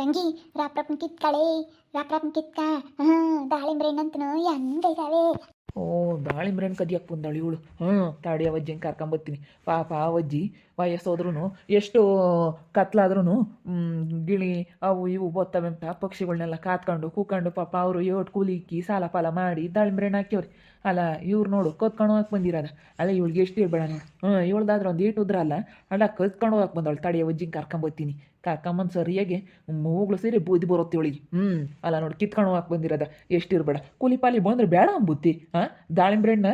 ರಂಗಿ rap ರಾಪ್ನ ಕಿತ್ಕಳೆ ಕಿತ್ಕ ದಾಳಿಂಬ್ರೆ ಹಣ್ಣಂತನು ಹೆಂಗೈತಾವೆ ಓ ದಾಳಿಂಬ್ರೆ ಹಣ್ಣು ಕದಿಯಕ್ಕೆ ಬಂದಾಳು ಇವಳು. ಹ್ಞೂ ತಾಡಿ ಅವಜ್ಜಿಂಗೆ ಕರ್ಕೊಂಬರ್ತೀನಿ ಪಾಪ ಅವಜ್ಜಿ ವಯಸ್ಸೋದ್ರೂ ಎಷ್ಟು ಕತ್ಲಾದ್ರೂ ಗಿಳಿ ಅವು ಇವು ಬತ್ತವೆಂತ ಪಕ್ಷಿಗಳನ್ನೆಲ್ಲ ಕಾತ್ಕೊಂಡು ಕೂಕೊಂಡು ಪಾಪ ಅವರು ಏಟ್ ಕೂಲಿ ಇಕ್ಕಿ ಸಾಲ ಪಾಲ ಮಾಡಿ ದಾಳಿಂಬ್ರೆ ಹಣ್ಣು ಹಾಕ್ಯವ್ರಿ. ಅಲ್ಲ, ಇವ್ರು ನೋಡು, ಕತ್ಕೊಂಡು ಹೋಗಕ್ಕೆ ಬಂದಿರೋದ. ಅಲ್ಲ, ಇವಳಿಗೆ ಎಷ್ಟು ಇರಬೇಡ ನೋಡು. ಹ್ಞೂ ಇವಳ್ದಾದ್ರೆ ಒಂದು ಏಟು ಉದ್ರಲ್ಲ, ಅಲ್ಲ, ಕತ್ಕೊಂಡು ಹೋಗಕ್ಕೆ ಬಂದವಳು ತಾಡಿ ಅವಜ್ಜಿಂಗೆ ಕರ್ಕೊಂಬರ್ತೀನಿ ಕರ್ಕೊಂಬಂದು ಸರಿಯಾಗಿ ಮೂಗ್ಳು ಸೇರಿ ಬೂದಿ ಬರುತ್ತೆ ಒಳಗೆ ಹ್ಞೂ ಅಲ್ಲ ನೋಡಿ ಕಿತ್ಕೊಂಡು ಹಾಕಿ ಬಂದಿರೋದ ಎಷ್ಟು ಇರಬೇಡ ಕೂಲಿ ಪಾಲಿ ಬಂದ್ರೆ ಬೇಡ ಅಂಬುತ್ತಿ ಹಾಂ ದಾಳಿಂಬೆ ಹಣ್ಣ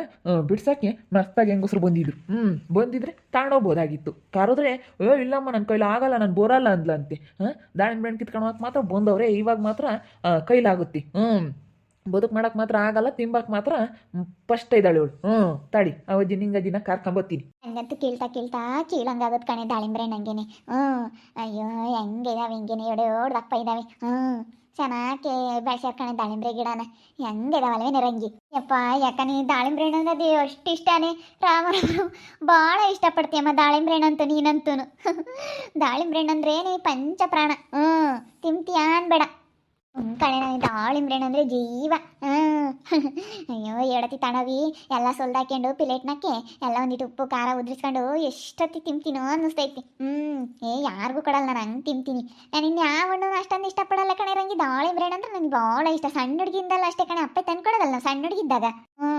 ಬಿಡ್ಸಕ್ಕೆ ಮಸ್ತಾಗಿ ಹೆಂಗಸ್ರು ಬಂದಿದ್ರು. ಹ್ಞೂ ಬಂದಿದ್ರೆ ತಗೊಂಡೋಗ್ಬೋದಾಗಿತ್ತು ಕರೆದ್ರೆ ಅಯ್ಯೋ ಇಲ್ಲಮ್ಮ ನನ್ನ ಕೈಲಿ ಆಗಲ್ಲ ನಾನು ಬೋರಲ್ಲ ಅಂದ್ಲಂತೆ. ಹಾಂ ದಾಳಿಂಬೆ ಹಣ್ಣು ಕಿತ್ಕೊಂಡು ಹಾಕಿ ಮಾತ್ರ ಬಂದವ್ರೆ ಇವಾಗ ಮಾತ್ರ ಕೈಲಾಗುತ್ತೆ. ಹ್ಞೂ ಬದುಕು ಮಾಡಕ್ಕೆ ಮಾತ್ರ ಆಗಲ್ಲ, ತಿಂಬಕ್ ಮಾತ್ರ ಫಸ್ಟ್ ಇದ್ದಾಳೆ ಇವಳು. ಹ್ಞೂ, ತಡಿ, ಅವಜ್ಜಿ ನಿಂಗಜ್ಜಿನ ಕರ್ಕೊಂಬತ್ತೀನಿ ಹಂಗಂತೂ ಕೇಳ್ತಾ ಕೇಳ್ತಾ ಕೀಳಂಗಾಗತ್ ಕಣೆ ದಾಳಿಂಬ್ರೆ ನಂಗೆನೆ. ಹ್ಞೂ, ಅಯ್ಯೋ, ಹೆಂಗಿದಾವೆ ಹಿಂಗೇನೆ, ಎಡೆ ದಪ್ಪ ಇದಾವೆ. ಹ್ಞೂ, ಚೆನ್ನಾಗಿ ಬೆಳೆಸ್ಯಾರ ಕಣೆ ದಾಳಿಂಬ್ರೆ ಗಿಡನ. ಹೆಂಗಿದಾವಲ್ವೇ ನಿರಂಗಿ. ಯಪ್ಪ, ಯಾಕ ನೀ ದಾಳಿಂಬ್ರೆ ಹಣ್ಣು ಅದು ಅಷ್ಟು ಇಷ್ಟನೇ? ರಾಮ ಭಾಳ ಇಷ್ಟಪಡ್ತೀಯಮ್ಮ ದಾಳಿಂಬ್ರೆ ಹಣ್ಣಂತೂ ನೀನಂತೂ ದಾಳಿಂಬ್ರೆ ಹಣ್ಣಂದ್ರೆ ನೀ ಪಂಚ ಪ್ರಾಣ ಹ್ಞೂ, ತಿಂತೀಯ ಅನ್ಬೇಡ. ಕಣೆ ನನಗೆ ದಾಳಿಂಬ್ರೆ ಹಣ್ಣು ಅಂದ್ರೆ ಜೀವ. ಅಯ್ಯೋ ಎಡತಿ ತಣವಿ, ಎಲ್ಲ ಸೊಲ್ದಾಕ್ಯಂಡು ಪ್ಲೇಟ್ನಕ್ಕೆ ಎಲ್ಲ ಒಂದಿಟ್ಟು ಉಪ್ಪು, ಖಾರ ಉದ್ರಿಸ್ಕೊಂಡು ಎಷ್ಟೊತ್ತಿ ತಿಂತೀನೋ ಅನ್ನಿಸ್ತೈತಿ. ಹ್ಞೂ ಏ, ಯಾರಿಗೂ ಕೊಡಲ್ಲ, ನಾನು ಹಂಗೆ ತಿಂತೀನಿ. ನಾನು ಇನ್ನು ಯಾವ ಹಣ್ಣು ಅಷ್ಟೊಂದು ಇಷ್ಟಪಡಲ್ಲ ಕಣೆ ರಂಗಿ ದಾಳಿಂಬ್ರೆ ಹಣ್ಣು ಅಂದ್ರೆ ನನಗೆ ಭಾಳ ಇಷ್ಟ. ಸಣ್ಣ ಹುಡುಗಿಂದಲ್ಲ ಅಷ್ಟೇ ಕಣೆ, ಅಪ್ಪೆ ತಂದು ಸಣ್ಣ ಹುಡುಗಿದ್ದಾಗ. ಹ್ಞೂ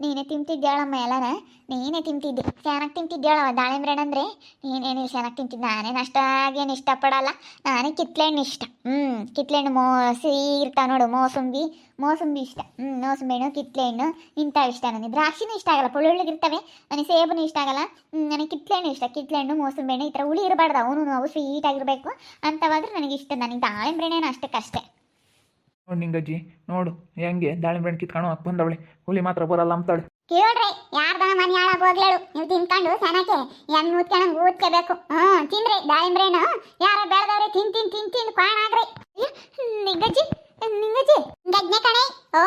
ನೀನೇ ತಿಂತಿದ್ದೇಳಮ್ಮ ಎಲ್ಲನ ನೀನೇ ತಿಂತಿದ್ದೆ. ಚೆನ್ನಾಗಿ ತಿಂತಿದ್ದೇಳವ ದಾಳಿಂಬ್ರೆ ಹಣ್ಣು ಅಂದ್ರೆ? ನೀನೇನು ಚೆನ್ನಾಗಿ ತಿಂತಿದ್ದೆ? ನಾನೇನು ಅಷ್ಟಾಗೇನು ಇಷ್ಟಪಡಲ್ಲ. ನಾನೇ ಕಿತ್ಳೆಹಣ್ಣು ಇಷ್ಟ. ಹ್ಞೂ ಕಿತ್ಳೆಹಣ್ಣು ಮೋಸಿ ಇರ್ತಾವ ನೋಡು, ಮೋಸಂಬಿ. ಮೋಸಂಬಿ ಇಷ್ಟ. ಹ್ಞೂ ಮೋಸಂಬಿ ಹಣ್ಣು ಕಿತ್ಳೆಹಣ್ಣು ಇಂಥ ಇಷ್ಟ ನನಗೆ ದ್ರಾಕ್ಷಿನೂ ಇಷ್ಟ ಆಗಲ್ಲ ಪುಳ್ಳುಳ್ಳಿಗಿರ್ತವೆ ನನಗೆ ಸೇಬುನು ಇಷ್ಟ ಆಗಲ್ಲ. ನನಗೆ ಕಿತ್ಳೆಹಣ್ಣು ಇಷ್ಟ. ಕಿತ್ಳೆಹಣ್ಣು ಮೋಸಂಬಿ ಹಣ್ಣು ಈ ಥರ ಹುಳಿ ಇರಬಾರ್ದು. ಅವನು ಅವು ಸ್ವೀಟ್ ಆಗಿರಬೇಕು. ಅಂಥವಾದ್ರೆ ನನಗೆ ಇಷ್ಟ. ನನಗೆ ದಾಳಿಂಬ್ರೆ ಹಣ್ಣು ಅಷ್ಟಕ್ಕಷ್ಟೇ. ನೋಡಿ ನಿಂಗಜ್ಜಿ, ನೋಡು, ಹೆಂಗೆ ದಾಳಿಂಬೆ ಹಣ್ಣು ಕಿತ್ಕೊಂಡು ಹಾಕಿ ಬಂದವಳೆ. ಹುಲಿ ಮಾತ್ರ ಬರಲ್ಲ ಅಂತಾಳೆ. ಕೇಳ್ರಿ ಯಾರ್ದನ ಮನೆ ಹಾಳಾಗ ಹೋಗ್ಲೇಳು. ನೀವು ತಿನ್ಕೊಂಡು ಸನಕ್ಕೆ ಹೆಂಗ್ ಊದ್ಕೊಂಡ್ ಊದ್ಕೋಬೇಕು. ಹ್ಞೂ ತಿನ್ರಿ ದಾಳಿಂಬ್ರೇನು ಯಾರ ಬೆಳೆದವ್ರೆ ತಿನ್ ತಿನ್ ತಿನ್ ತಿನ್ ಕ್ವಾಣ ಆಗ್ರಿ ನಿಂಗಜ್ಜಿ ನಿಂಗಜ್ಜಿ. ಗಜ್ಞೆ ಕಣೆ. ಓ,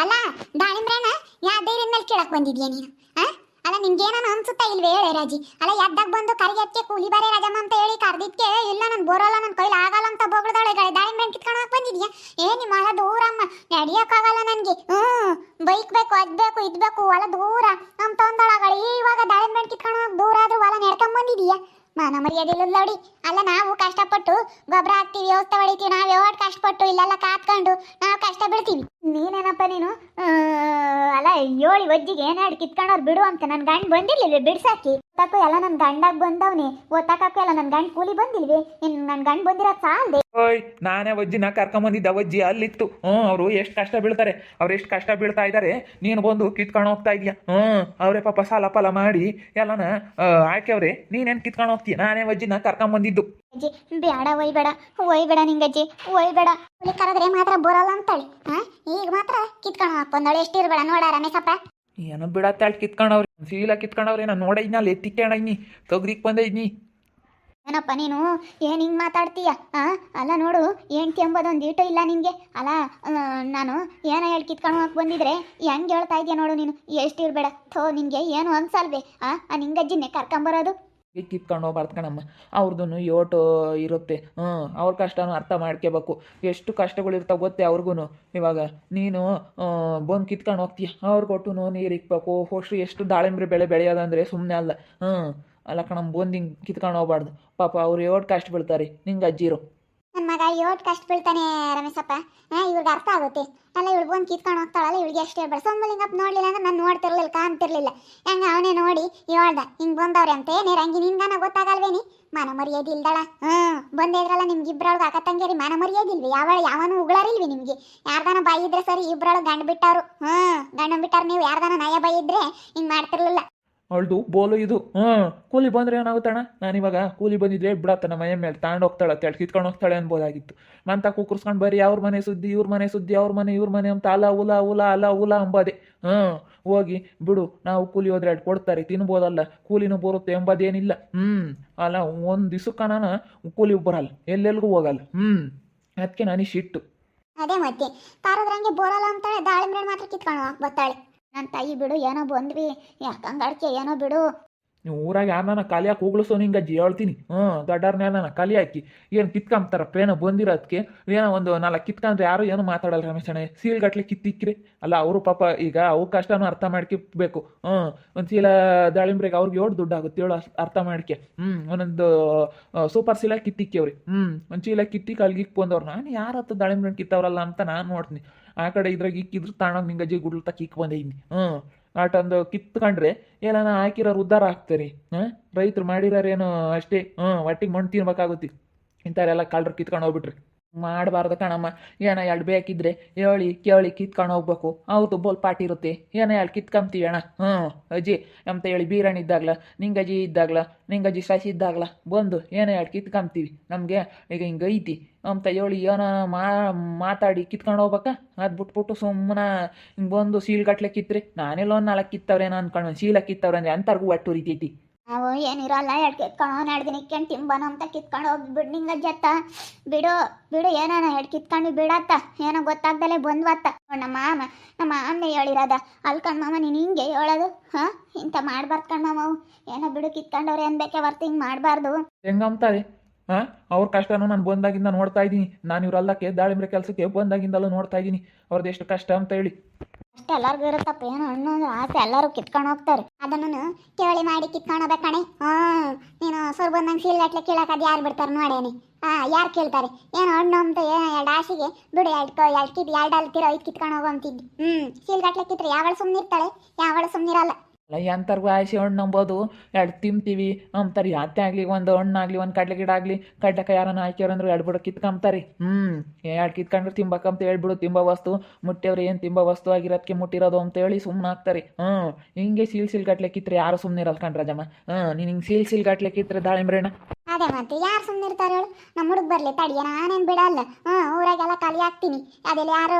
ಅಲ್ಲ ದಾಳಿಂಬ್ರೆನ ಯಾ ಧೈರ್ಯದ ಮೇಲೆ ಕೇಳಕ್ ಬಂದಿದ್ಯಾ ನೀನು? ಆ ಅಲ್ಲ ನಿಮ್ಗೇನೋ ಅನ್ಸುತ್ತಾ ಇಲ್ವೇ ಹೇಳಿ ರಾಜಿ. ಅಲ್ಲ, ಎದ್ದಾಗ ಬಂದು ಕರಿಗೆಕ್ಕೆ ಕೂಲಿ ಬಾರೆ ರಾಜಮ್ಮ ಅಂತ ಹೇಳಿ ಕರ್ದಿದ್ಕೆ, ಇಲ್ಲ, ನಾನು ಬೋರಲ್ಲ ನನ್ನ ಕೈಲಿ ಆಗಲ್ಲ ಅಂತ ಬೊಗಳದಾಳೆ ದಾಳಿಂಬ್ರೆ ಕಿತ್ಕೊಂಡು ಹೋಗಕ್ ಬಂದಿದ್ಯಾ ಏ ನಿಮ್ಮ ಹೊಲ ದೂರಮ್ಮ ನಡಿಯಕ್ಕಾಗಲ್ಲ ನನಗೆ. ಹ್ಞೂ ಬೈಕ್ ಬೇಕು, ಅದು ಬೇಕು, ಇದು ಬೇಕು, ಹೊಲ ದೂರ. ನಮ್ಮ ತೊಂದೊಳಗಳು ಇವಾಗ ದಾಳಿಂಬೆ ಕಿತ್ಕೊಂಡು ಹೋಗಿ ದೂರ ಆದರೂ ಹೊಲ ನಡ್ಕೊಂಡ್ ಬಂದಿದೀಯ? ಮಾನ ಮರ್ಯಾದಿಲ್ಲ ನೋಡಿ ಅಲ್ಲ, ನಾವು ಕಷ್ಟಪಟ್ಟು ಗೊಬ್ಬರ ಹಾಕ್ತೀವಿ ವ್ಯವಸ್ಥೆ ಹೊಡಿತೀವಿ, ನಾವು ಯಾವಾಗ ಕಷ್ಟಪಟ್ಟು ಇಲ್ಲೆಲ್ಲ ಕಾತ್ಕೊಂಡು ನಾವು ಕಷ್ಟ ಬಿಡ್ತೀವಿ. ನೀನೇನಪ್ಪ ನೀನು? ಅಲ್ಲ, ಏಳಿ ಒಜ್ಜಿಗೆ ಏನಾಡು ಕಿತ್ಕೊಂಡವ್ರು ಬಿಡು ಅಂತ ನನ್ನ ಗಂಡ ಬಂದಿರಲಿಲ್ಲ ಬಿಡ್ಸಾಕಿ. ಓತಾಕು ಎಲ್ಲ ನನ್ನ ಗಂಡಾಗ ಬಂದವ್ನೆ ಓತಾಕಕ್ಕೂ ಎಲ್ಲ ನನ್ನ ಗಂಡ ಕೂಲಿ ಬಂದಿಲ್ವೇ? ಇನ್ನು ನನ್ನ ಗಂಡ ಬಂದಿರೋ ಸಾಲ್ದೆ? ಓಯ್ ನಾನೇ ಅಜ್ಜಿನ ಕರ್ಕೊಂಡ್ ಬಂದಿದ್ದ ಅವಜ್ಜಿ ಅಲ್ಲಿತ್ತು. ಹ್ಞೂ ಅವರು ಎಷ್ಟು ಕಷ್ಟ ಬೀಳ್ತಾರೆ. ಅವ್ರು ಎಷ್ಟು ಕಷ್ಟ ಬೀಳ್ತಾ ಇದ್ದಾರೆ ನೀನು ಬಂದು ಕಿತ್ಕೊಂಡು ಹೋಗ್ತಾ ಇದೀಯ? ಹ್ಞೂ ಅವರೇ ಪಾಪ ಸಾಲ ಪಾಲ ಮಾಡಿ ಎಲ್ಲನ ಹಾಕ್ಯವ್ರೆ ನೀನೇನು ಕಿತ್ಕೊಂಡು ಹೋಗ್ತೀಯ? ನಾನೇ ಅವಜ್ಜಿನ ಕರ್ಕೊಂಬಂದಿದ್ದು. ಅಜ್ಜಿ ಬೇಡ ಒಯ್ಬೇಡ ಒಯ್ಬೇಡ ನಿಂಗಜ್ಜಿ ಒಯ್ಬೇಡ. ಹುಲಿ ಕರೆದ್ರೆ ಮಾತ್ರ ಬರಲ್ಲ ಅಂತಳಿ. ಹಾ ಈಗ ಮಾತ್ರ ಕಿತ್ಕೊಂಡು ಹಾಕೊಂಡಾಳೆ ಎಷ್ಟಿರ್ಬೇಡ ನೋಡ ರಮೇಶಪ್ಪ. ಏನೋ ಬಿಡತ್ತೆ ಅಲ್ಲಿ ಕಿತ್ಕೊಂಡವ್ರಿ. ಸೀಲ ಕಿತ್ಕೊಂಡವ್ರಿ, ನಾನು ನೋಡೈದ್ನಲ್ಲ ಎತ್ತಿಕ್ಕೊಂಡೈನಿ ತೊಗ್ರಿಕ್ ಬಂದೈದ್ನಿ ಏನಪ್ಪ ನೀನು? ಏನು ಹಿಂಗೆ ಮಾತಾಡ್ತೀಯ? ಅಲ್ಲ ನೋಡು, ಹೆಂಡ್ತಿ ಎಂಬುದೊಂದು ಈಟು ಇಲ್ಲ ನಿನಗೆ. ಅಲ್ಲ ನಾನು ಏನೋ ಹೇಳಿ ಕಿತ್ಕೊಂಡು ಹೋಗಿ ಬಂದಿದ್ರೆ, ಹೆಂಗೆ ಹೇಳ್ತಾ ಇದೆಯಾ ನೋಡು ನೀನು? ಎಷ್ಟಿರ್ಬೇಡ ಥೋ, ನಿನಗೆ ಏನು ಅನ್ಸಲ್ವೇ? ಆ ನಿಂಗಜ್ಜಿನೇ ಕರ್ಕೊಂಬರೋದು. ಕಿತ್ಕೊಂಡು ಹೋಗ್ಬಾರ್ದು ಕಣಮ್ಮ. ಅವ್ರದ್ದು ಯೋಟು ಇರುತ್ತೆ. ಹ್ಞೂ ಅವ್ರ ಕಷ್ಟನೂ ಅರ್ಥ ಮಾಡ್ಕೋಬೇಕು ಎಷ್ಟು ಕಷ್ಟಗಳಿರ್ತಾವೆ ಗೊತ್ತೇ ಅವ್ರಿಗೂ ಇವಾಗ ನೀನು ಬಂದು ಕಿತ್ಕೊಂಡು ಹೋಗ್ತೀಯ. ಅವ್ರು ಕೊಟ್ಟು ನೀರು ಇಕ್ಬೇಕು. ಹೊಷ್ಟು ಎಷ್ಟು ದಾಳಿಂಬ್ರೆ ಬೆಳೆ ಬೆಳೆಯೋದಂದ್ರೆ ಸುಮ್ಮನೆ ಅಲ್ಲ. ಹ್ಞೂ ಅಲ್ಲ ಕಣಮ್ಮ, ಬಂದು ಹಿಂಗೆ ಕಿತ್ಕೊಂಡು ಹೋಗ್ಬಾರ್ದು. ಪಾಪ ಅವ್ರು ಯೋಟ್ ಕಷ್ಟ ಬೀಳ್ತಾರೆ ನಿಂಗೆ ಅಜ್ಜಿರು. ನನ್ನ ಮಗ ಯೋಟ್ ಕಷ್ಟ ಬೀಳ್ತಾನೆ ರಮೇಶಪ್ಪ ಇವ್ರಿಗೆ ಅರ್ಥ ಆಗುತ್ತೆ. ಅಲ್ಲ, ಇವಳು ಬಂದು ಕಿತ್ಕೊಂಡು ಹೋಗ್ತಾಳಲ್ಲ, ಇವಳಿಗೆ ಎಷ್ಟು ಹೇಳ್ಬೇಡ. ಸೋಮಲಿಂಗಪ್ಪ ನೋಡ್ಲಿಲ್ಲ ಅಂದ್ರೆ ನಾನು ನೋಡ್ತಿರ್ಲಿಲ್ಲ, ಕಾಣ್ತಿರ್ಲಿಲ್ಲ. ಹೆಂಗ ಅವನೇ ನೋಡಿ ಹೇಳ್ದ, ಹಿಂಗೆ ಬಂದವ್ರೆ ಅಂತ ಏನೇ ರಂಗಿ ಗೊತ್ತಾಗಲ್ವೇನಿ? ಮಾನ ಮರ್ಯಾದಿಲ್ದಳ. ಹ್ಞೂ ಬಂದಿದ್ರಲ್ಲ ನಿಮ್ಗೆ ಇಬ್ಬರೊಳಗೆ ಅಕ್ಕ ತಂಗಿಯರಿ, ಮಾನ ಮರ್ಯಾದಿಲ್ವಿ? ಯಾವ ಯಾವನು ಉಗಳಾರಿಲ್ವಿ ನಿಮಗೆ? ಯಾರ್ದಾನ ಬಾಯಿ ಇದ್ರೆ ಸರಿ ಇಬ್ಬರೊಳಗೆ ಗಂಡು ಬಿಟ್ಟವರು. ಹ್ಞೂ ಗಂಡು ಬಿಟ್ಟಾರು ನೀವು, ಯಾರ್ದಾನ ನಯ ಬಾಯಿ ಇದ್ರೆ ಹಿಂಗೆ ಮಾಡ್ತಿರ್ಲಿಲ್ಲ. ಅವಳ್ದು ಬೋಲು ಇದು. ಹ್ಞೂ, ಕೂಲಿ ಬಂದರೆ ಏನಾಗುತ್ತಣ್ಣ? ನಾನಿವಾಗ ಕೂಲಿ ಬಂದಿದ್ರೆ ಬಿಡತ್ತ ಮನೆ ಮೇಲೆ ತಾಂಡ್ ಹೋಗ್ತಾಳೆ ತೆಳ್ ಕಿತ್ಕೊಂಡು ಹೋಗ್ತಾಳೆ ಅನ್ಬೋದಾಗಿತ್ತು. ಮಂತ ಕುಕ್ಕರ್ಸ್ಕೊಂಡು ಬರೀ ಅವ್ರ ಮನೆ ಸುದ್ದಿ, ಇವ್ರ ಮನೆ ಸುದ್ದಿ, ಅವ್ರ ಮನೆ, ಇವ್ರ ಮನೆ ಅಂತ ಅಲ ಉಲ ಉಲ ಅಲ ಉಲ ಅಂಬದೆ. ಹ್ಞೂ, ಹೋಗಿ ಬಿಡು, ನಾವು ಕೂಲಿ ಹೋದ್ರೆ ಕೊಡ್ತಾರೆ, ತಿನ್ಬೋದಲ್ಲ, ಕೂಲಿನೂ ಬರುತ್ತೆ ಎಂಬುದೇನಿಲ್ಲ. ಹ್ಞೂ, ಅಲ್ಲ, ಒಂದು ದಿವಸಕ್ಕೆ ನಾನು ಕೂಲಿ ಬರಲ್ಲ, ಎಲ್ಲೆಲ್ಗೂ ಹೋಗಲ್ಲ. ಹ್ಞೂ ಅದಕ್ಕೆ ನನಗೆ ಶಿಟ್ಟು. ಅದೇ ಮತ್ತೆ ತಾರದ್ರಂಗೆ ಬೋರಲ್ಲ ಅಂತಾಳೆ ದಾಳಿಂಬ್ರೆ ಮಾತ್ರ ಕಿತ್ಕೊಂಡು ಬರ್ತಾಳೆ. ನನ್ನ ತಾಯಿ ಬಿಡು, ಏನೋ ಬಂದ್ವಿ. ಯಾಕ ಹಂಗಾಡ್ಕೆ ಏನೋ ಬಿಡು. ನೀವು ಊರಾಗ ಯಾರನ್ನ ಖಾಲಿ ಹಾಕಿ ಹೋಗ್ಲಸೋ ನಿಂಗೆ ಅಜ್ಜಿ, ಹೇಳ್ತೀನಿ. ಹ್ಞೂ ದೊಡ್ಡವ್ರನ್ನೆಲ್ಲ ಖಾಲಿ ಹಾಕಿ ಏನು ಕಿತ್ಕೊಂಬ್ತಾರಪ್ಪ ಏನೋ ಬಂದಿರೋದಕ್ಕೆ ಏನೋ ಒಂದು ನಾಲ್ಕು ಕಿತ್ಕೊಂಡ್ರೆ ಯಾರು ಏನು ಮಾತಾಡಲ್ಲ ರಮೇಶ್ ಅಣ್ಣ. ಸೀಲ್ ಗಟ್ಲೆ ಕಿತ್ತಿಕ್ಕ್ರಿ ಅಲ್ಲ, ಅವರು ಪಾಪ ಈಗ ಅವ್ರ ಕಷ್ಟನೂ ಅರ್ಥ ಮಾಡ್ಕಿಬೇಕು. ಹ್ಞೂ, ಒಂದು ಸೀಲ ದಾಳಿಂಬ್ರಿಗೆ ಅವ್ರಿಗೆ ಏಳು ದುಡ್ಡು ಆಗುತ್ತೆ ಅಷ್ಟ್ ಅರ್ಥ ಮಾಡ್ಕೆ. ಹ್ಞೂ, ಒಂದೊಂದು ಸೂಪರ್ ಸೀಲ ಕಿತ್ತಿಕ್ಕೇವ್ರಿ. ಹ್ಞೂ, ಒಂದು ಚೀಲ ಕಿತ್ತಿ ಕಲ್ಗಿಕ್ ಬಂದವ್ರು. ನಾನು ಯಾರ ಹತ್ತು ದಾಳಿಂಬ್ರೆ ಕಿತ್ತವ್ರಲ್ಲ ಅಂತ ನಾನು ನೋಡ್ತೀನಿ. ಆ ಕಡೆ ಇದ್ರಾಗ ಇಕ್ಕಿದ್ರು ತಾಣಾಗ ನಿಂಗೆ ಅಜ್ಜಿ ಗುಡ್ಲ ತಕ್ಕ ಇಕ್ ಬಂದಿದ್ದೀನಿ ಹ್ಞೂ. ಆಟೊಂದು ಕಿತ್ಕೊಂಡ್ರೆ ಏನಾನ ಹಾಕಿರೋರು ಉದ್ಧಾರ ಆಗ್ತಾರೆ. ಹಾಂ? ರೈತರು ಮಾಡಿರೋರೇನು ಅಷ್ಟೇ. ಹ್ಞೂ, ಒಟ್ಟಿಗೆ ಮಣ್ಣು ತಿನ್ಬೇಕಾಗುತ್ತೆ. ಇಂಥವರೆಲ್ಲ ಕಾಲ್ರು ಕಿತ್ಕೊಂಡು ಹೋಗ್ಬಿಟ್ರಿ. ಮಾಡಬಾರ್ದು ಕಣಮ್ಮ. ಏನೋ ಎರಡು ಬೇಕಿದ್ರೆ ಹೇಳಿ, ಕೇಳಿ ಕಿತ್ಕೊಂಡು ಹೋಗ್ಬೇಕು. ಅವ್ರದ್ದು ಬೋಲ್ ಪಾಟಿ ಇರುತ್ತೆ. ಏನ ಎರಡು ಕಿತ್ಕೊಂತೀವಿ ಅಣ್ಣ? ಹ್ಞೂ ಅಜ್ಜಿ ಅಂತ ಹೇಳಿ, ಬೀರಣ್ಣ ಇದ್ದಾಗ್ಲ, ನಿಂಗಜ್ಜಿ ಇದ್ದಾಗ್ಲ, ನಿಂಗಜ್ಜಿ ಸಸಿ ಇದ್ದಾಗ್ಲ, ಬಂದು ಏನ ಎರಡು ಕಿತ್ಕೊಂತೀವಿ. ನಮಗೆ ಈಗ ಹಿಂಗೆ ಐತಿ. ಅಂತ ಹೇಳಿ ಏನೋ ಮಾ, ಮಾತಾಡಿ ಕಿತ್ಕೊಂಡು ಹೋಗ್ಬೇಕಾ? ಅದು ಬಿಟ್ಬಿಟ್ಟು ಸುಮ್ಮನೆ ಹಿಂಗೆ ಬಂದು ಸೀಲ್ಗಟ್ಲೆ ಕಿತ್ರಿ. ನಾನೆಲ್ಲೋ ಒಂದು ನಾಲ್ಕು ಕಿತ್ತವ್ರೇನೋ ಅನ್ಕೊಂಡು ಸೀಲ ಕಿತ್ತವ್ರೆ ಅಂದರೆ ಅಂಥವ್ರಿಗೂ ಒಟ್ಟು ಉರಿತೈತಿ? ನಾವು ಏನಿರಲ್ಲ ಎರಡು ಕಿತ್ಕೊಂಡು ಎರಡು ದಿನ ಇಕ್ಕೊಂಡು ತಿಂಬನ ಅಂತ ಕಿತ್ಕೊಂಡು ನಿಂಗೆ ಜತ್ತ ಬಿಡು ಬಿಡು, ಏನಾನ ಎರಡು ಕಿತ್ಕೊಂಡು ಬಿಡತ್ತ. ಏನೋ ಗೊತ್ತಾಗ್ದಲೆ ಬಂದ್ವತ್ತ. ನಮ್ಮ ಮಾಮ, ನಮ್ಮ ಮಾಮನೆ ಹೇಳಿರೋದ ಅಲ್ಲಿ ಮಾಮ, ನೀನು ಹಿಂಗೆ ಹೇಳೋದು? ಹಾ? ಇಂಥ ಮಾಡ್ಬಾರ್ದು ಕಣ್ ಮಾಮ ಏನೋ ಬಿಡು, ಕಿತ್ಕೊಂಡವ್ರೆ ಅನ್ಬೇಕೆ ಬರ್ತಿ ಹಿಂಗೆ ಮಾಡಬಾರ್ದು. ಹೆಂಗಂತಾರೆ ಹಾಂ? ಅವ್ರ ಕಷ್ಟನೂ ನಾನು ಬಂದಾಗಿಂದ ನೋಡ್ತಾ ಇದ್ದೀನಿ. ನಾನು ಇವರಲ್ಲಕ್ಕೆ ದಾಳಿಂಬ್ರೆ ಕೆಲಸಕ್ಕೆ ಬಂದಾಗಿಂದಲೂ ನೋಡ್ತಾ ಇದ್ದೀನಿ. ಅವ್ರದ್ದು ಎಷ್ಟು ಕಷ್ಟ ಅಂತ ಹೇಳಿ. ಅಷ್ಟೇ ಎಲ್ಲರಿಗೂ ಇರುತ್ತಪ್ಪ. ಏನು ಹಣ್ಣು ಅಂದ್ರೆ ಆಸೆ, ಎಲ್ಲರೂ ಕಿತ್ಕೊಂಡು ಹೋಗ್ತಾರೆ. ಅದನ್ನು ಕೇಳಿ ಮಾಡಿ ಕಿತ್ಕೊಂಡು ಕಣೆ. ಹಾ, ನೀನು ಸುರ್ ಬಂದಂಗೆ ಸೀಲ್ ಗಟ್ಲೆ ಕೇಳಕ್ ಅದು ಯಾರು ಬಿಡ್ತಾರೆ ನೋಡೇನಿ ಹಾ, ಯಾರು ಕೇಳ್ತಾರೆ? ಏನು ಹಣ್ಣು ಅಂತ ಎರಡು ಆಸೆಗೆ ಬಿಡು, ಎರಡು ಕೊ ಎರಡು ಎರಡು ಅಲ್ತಿರೋ ಐದು ಕಿತ್ಕೊಂಡು ಹೋಗೋ ಅಂತಿದ್ದು. ಹ್ಞೂ ಸೀಲ್ ಗಟ್ಲೆ ಕಿತ್ರೆ ಯಾವಳು ಸುಮ್ಮನಿರ್ತಾಳೆ ಯಾವಳು ಸುಮ್ಮನಿರಲ್ಲ ಅಲ್ಲ ಎಂಥರ್ಗೂ ಆಯ್ಸಿ ಹಣ್ಣು ನಂಬೋದು ಎರಡು ತಿಂತೀವಿ. ಅಂತಾರೆ ಯಾತೆ ಆಗಲಿ, ಒಂದು ಹಣ್ಣಾಗಲಿ ಒಂದು ಕಡಲೆ ಗಿಡ ಆಗಲಿ ಕಡ್ಲೆಕಾಯಿ ಯಾರನ್ನ ಹಾಕ್ಯಾರ ಅಂದ್ರೆ ಎರಡು ಬಿಡು ರೀ ಹ್ಞೂ ಎರಡು ಕಿತ್ಕೊಂಡ್ರೆ ತಿಂಬಕಂತ ಹೇಳ್ಬಿಡು ತಿಂಬ ವಸ್ತು. ಮುಟ್ಟಿಯವ್ರು ಏನು ತಿಂಬ ವಸ್ತು ಆಗಿರೋದಕ್ಕೆ ಮುಟ್ಟಿರೋದು ಅಂತ ಹೇಳಿ ಸುಮ್ಮನೆ ಹಾಕ್ತಾರೆ. ಹ್ಞೂ ಹಿಂಗೆ ಸೀಲ್ ಸೀಲ್ ಗಟ್ಲೆ ಕಿತ್ತರೆ ಯಾರು ಸುಮ್ಮನೆ ಇರೋದು ಕಣ್ಣ ರಾಜಮ್ಮ ಹ್ಞೂ ನೀನು ಹಿಂಗೆ ಸೀಲ್ ಸೀಲ್ ಗಟ್ಲೆ ಕಿತ್ತರೆ ದಾಳಿಂಬ್ರೆಣ್ಣ ಅದೇ ಮತ್ತೆ ಯಾರು ಸುಮ್ಮನೆ ಇರ್ತಾರೆ ಹೇಳು? ನಮ್ಮ ಹುಡುಗ ಬರಲಿ, ತಡಿಯ, ನಾನೇನು ಬಿಡಲ್ಲ. ಹ್ಞೂ ಊರಾಗೆಲ್ಲ ಖಾಲಿ ಹಾಕ್ತೀನಿ ಅದೆಲ್ಲ ಯಾರು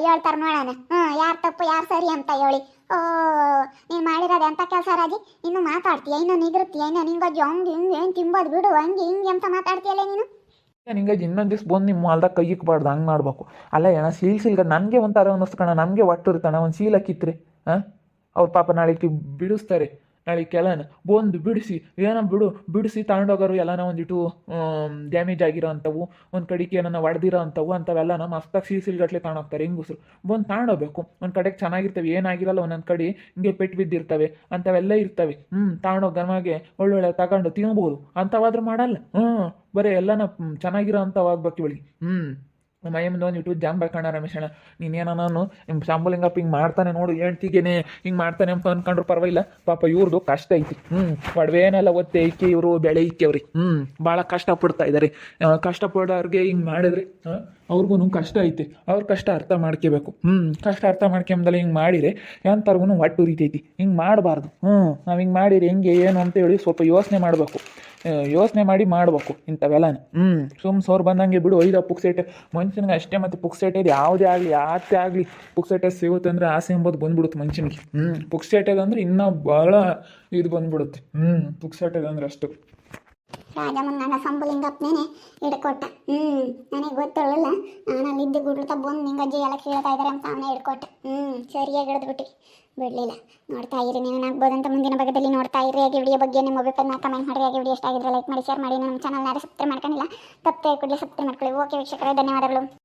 ಹೇಳ್ತಾರೆ ನೋಡೋಣ. ಹ್ಞೂ ಯಾರು ತಪ್ಪು, ಯಾರು ಸರಿ ಅಂತ ಹೇಳಿ. ಓ, ನೀನು ಮಾಡಿರೋದು ಅಂತ ಕೆಲಸ ರಾಜಿ? ಇನ್ನು ಮಾತಾಡ್ತೀಯ? ಇನ್ನು ನಿಗೃತ್ತೀಯ ಇನ್ನು ನಿಂಗೆ ಹಂಗೆ, ಹಿಂಗೆ, ಏನು ತಿಂಬೋದು ಬಿಡು, ಹಂಗೆ, ಹಿಂಗೆ ಅಂತ ಮಾತಾಡ್ತೀಯಲ್ಲ ನೀನು? ನಿಂಗೆ ಇನ್ನೊಂದು ದಿವ್ಸ ಬಂದು ನಿಮ್ಮ ಹೊಲ್ದಾಗ ಕೈ ಇಕ್ಬಾರ್ದು, ಹಂಗೆ ಮಾಡ್ಬೇಕು. ಅಲ್ಲ, ಏನ, ಸೀಲ್ ಸೀಲ್ಗ ನನಗೆ ಒಂಥರ ಅನ್ನಿಸ್ಕಣ ನಮಗೆ ಒಟ್ಟು ಇರ್ತಾನೆ ಒಂದು ಸೀಲ್ ಕಿತ್ರಿ ಹಾಂ? ಅವ್ರ ಪಾಪ ನಾಳೆ ಬಿಡಿಸ್ತಾರೆ. ನಾಳೆ ಕೆಲನ ಬಂದು ಬಿಡಿಸಿ, ಏನೋ ಬಿಡು, ಬಿಡಿಸಿ ತಗೊಂಡೋಗೋರು ಎಲ್ಲನ ಒಂದಿಟ್ಟು ಡ್ಯಾಮೇಜ್ ಆಗಿರೋ ಅಂಥವು ಒಂದು ಕಡೆಗೆ ಏನನ್ನ ಒಡೆದಿರೋ ಅಂಥವು ಅಂಥವೆಲ್ಲನ ಮಸ್ತಾಗಿ ಸೀಲ್ ಸೀಲ್ ಗಟ್ಲೆ ತಗೊಂಡೋಗ್ತಾರೆ ಹೆಂಗಸ್ರು ಬಂದು ತಗೊಂಡೋಗ್ಬೇಕು, ಒಂದು ಕಡೆಗೆ ಚೆನ್ನಾಗಿರ್ತವೆ, ಏನಾಗಿರಲ್ಲ, ಒಂದೊಂದು ಕಡೆ ಹಿಂಗೆ ಪೆಟ್ಟು ಬಿದ್ದಿರ್ತವೆ ಅಂಥವೆಲ್ಲ ಇರ್ತವೆ. ಹ್ಞೂ ತಗೊಂಡೋಗಿ ನಮಗೆ ಒಳ್ಳೊಳ್ಳೆ ತಗೊಂಡು ತಿನ್ಬೋದು ಅಂಥವಾದ್ರೂ ಮಾಡಲ್ಲ. ಹ್ಞೂ ಬರೀ ಎಲ್ಲನ ಚೆನ್ನಾಗಿರೋ ಅಂಥವಾಗ್ಬೇಕು ಇವಳಿಗೆ. ಹ್ಞೂ ನಮ್ಮ ಮುಂದೆ ಒಂದು ಯೂಟ್ಯೂಬ್ ಜಾಮ್ ಬೇಕಣ್ಣ ರಮೇಶಣ್ಣ ನೀನೇನ ನಾನು ನಿಮ್ಮ ಶಾಂಬುಲಿಂಗಪ್ಪ ಹಿಂಗೆ ಮಾಡ್ತಾನೆ ನೋಡು ಹೇಳ್ತಿಗೇನೆ ಹಿಂಗೆ ಮಾಡ್ತಾನೆ ಅಂತ ಅನ್ಕೊಂಡ್ರು ಪರವಾಗಿಲ್ಲ. ಪಾಪ ಇವ್ರದ್ದು ಕಷ್ಟ ಐತಿ. ಹ್ಞೂ ಒಡವೇನೆಲ್ಲ ಒತ್ತೆ ಐಕಿ ಇವರು ಬೆಳೆ ಇಕ್ಕೇವ್ರಿ ಹ್ಞೂ ಭಾಳ ಕಷ್ಟಪಡ್ತಾ ಇದ್ದಾರೆ ಕಷ್ಟಪಡೋರ್ಗೆ ಹಿಂಗೆ ಮಾಡಿದ್ರೆ ಅವ್ರಿಗೂ ಕಷ್ಟ ಐತಿ. ಅವ್ರ ಕಷ್ಟ ಅರ್ಥ ಮಾಡ್ಕೋಬೇಕು. ಹ್ಞೂ ಕಷ್ಟ ಅರ್ಥ ಮಾಡ್ಕೊಂಬಲ್ಲ ಹಿಂಗೆ ಮಾಡಿದ್ರೆ ಎಂಥವ್ರಿಗೂ ಒಟ್ಟು ಉರಿತೈತಿ ಹಿಂಗೆ ಮಾಡಬಾರ್ದು. ಹ್ಞೂ ನಾವು ಹಿಂಗೆ ಮಾಡಿರಿ ಹೆಂಗೆ, ಏನು ಅಂತ ಹೇಳಿ ಸ್ವಲ್ಪ ಯೋಚನೆ ಮಾಡಬೇಕು. ಯೋಚನೆ ಮಾಡಿ ಮಾಡ್ಬೇಕು ಇಂಥವೆಲ್ಲ ಹ್ಞೂ ಸುಮ್ ಸೋರ್ ಬಂದಂಗೆ ಬಿಡು ಒಯ್ದ ಪುಕ್ಸೆಟ್ ಮನುಷ್ಯನಿಗೆ ಅಷ್ಟೇ ಮತ್ತು ಪುಕ್ಸೆಟೇದು ಇದು ಯಾವುದೇ ಆಗಲಿ ಯಾತೆ ಆಗಲಿ ಪುಕ್ಸೇಟೆ ಸಿಗುತ್ತೆ ಅಂದರೆ ಆಸೆ ಎಂಬುದು ಬಂದ್ಬಿಡುತ್ತೆ ಮನುಷ್ಯನಿಗೆ ಹ್ಞೂ ಪುಕ್ಸೆಟೇದು ಅಂದ್ರೆ ಇನ್ನೂ ಭಾಳ ಇದು ಬಂದ್ಬಿಡುತ್ತೆ. ಹ್ಞೂ ಪುಕ್ಸೆಟೇದು ಅಂದ್ರೆ ಅಷ್ಟು. ರಾಜಮ್ಮನ ನನ್ನ ಸಂಬುಲಿಂಗಪ್ಪನೇನೆ ಹಿಡ್ಕೊಟ್ಟ. ಹ್ಞೂ ನನಗೆ ಗೊತ್ತಿರಲಿಲ್ಲ. ನಾನು ಅಲ್ಲಿದ್ದ ಗುಡ್ಲತ ಬಂದು ನಿಂಗಜ್ಜಿ ಎಲ್ಲ ಕೇಳ್ತಾ ಇದ್ದಾರೆ ಅಂತ ಅವನೇ ಹಿಡ್ಕೊಟ್ಟ. ಹ್ಞೂ ಸರಿಯಾಗಿ ಹಿಡಿದ್ಬಿಟ್ಟು. ಬಿಡಲಿಲ್ಲ. ನೋಡ್ತಾ ಇರಿ, ನೀವು ಅಂತ ಮುಂದಿನ ಭಾಗದಲ್ಲಿ ನೋಡ್ತಾ ಇರಿ. ಹಾಗೆ ವಿಡಿಯೋ ಬಗ್ಗೆ ನಿಮ್ಮ ಅಭಿಪ್ರಾಯನ ಕಮೆಂಟ್ ಮಾಡಿ. ಹಾಗೆ ವಿಡಿಯೋ ಇಷ್ಟ ಆಗಿದ್ರೆ ಲೈಕ್ ಮಾಡಿ ಶೇರ್ ಮಾಡಿ. ನಮ್ಮ ಚಾನಲ್ನ ಯಾರು ಸಬ್ಸ್ಕ್ರೈಬ್ ಮಾಡ್ಕೊಂಡಿಲ್ಲ. ತಪ್ಪೇ ಕೂಡಲೇ ಸಬ್ಸ್ಕ್ರೈಬ್ ಮಾಡ್ಕೊಳ್ಳಿ. ಓಕೆ ವೀಕ್ಷಕರೇ, ಧನ್ಯವಾದಗಳು.